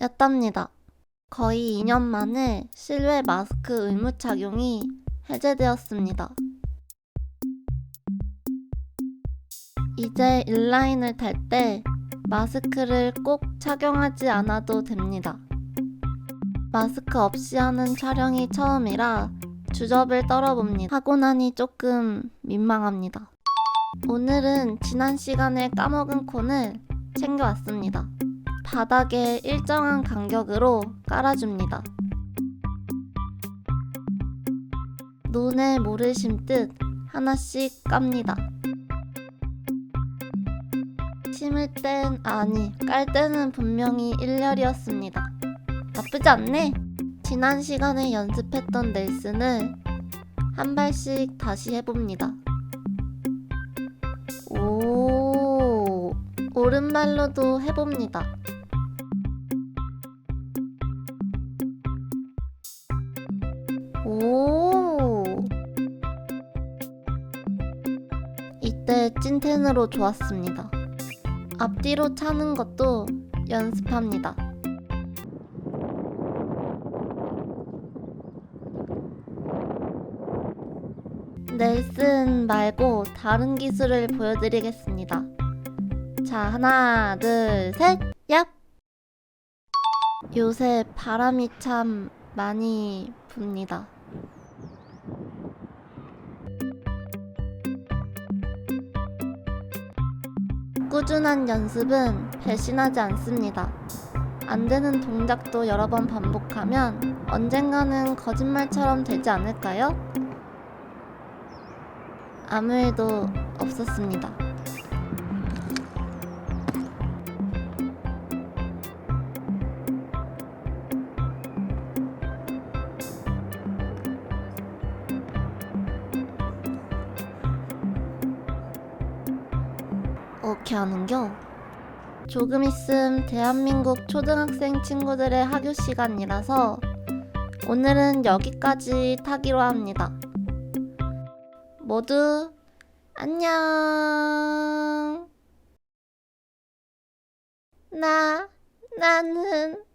였답니다. 거의 2년 만에 실외 마스크 의무 착용이 해제되었습니다. 이제 인라인을 탈 때 마스크를 꼭 착용하지 않아도 됩니다. 마스크 없이 하는 촬영이 처음이라 주접을 떨어봅니다. 하고 나니 조금 민망합니다. 오늘은 지난 시간에 까먹은 콘을 챙겨왔습니다. 바닥에 일정한 간격으로 깔아줍니다. 눈에 모를 심듯 하나씩 깝니다. 심을 땐 아니, 깔 때는 분명히 일렬이었습니다. 나쁘지 않네. 지난 시간에 연습했던 넬슨을 한 발씩 다시 해봅니다. 오, 오른발로도 해봅니다. 오, 이때 찐텐으로 좋았습니다. 앞뒤로 차는 것도 연습합니다. 넬슨 말고 다른 기술을 보여드리겠습니다. 자, 하나, 둘, 셋, 얍! 요새 바람이 참 많이 붑니다. 꾸준한 연습은 배신하지 않습니다. 안 되는 동작도 여러 번 반복하면 언젠가는 거짓말처럼 되지 않을까요? 아무 일도 없었습니다. 어떻게 하는겨? 조금 있음 대한민국 초등학생 친구들의 학교 시간이라서 오늘은 여기까지 타기로 합니다. 모두 안녕. 나, 나는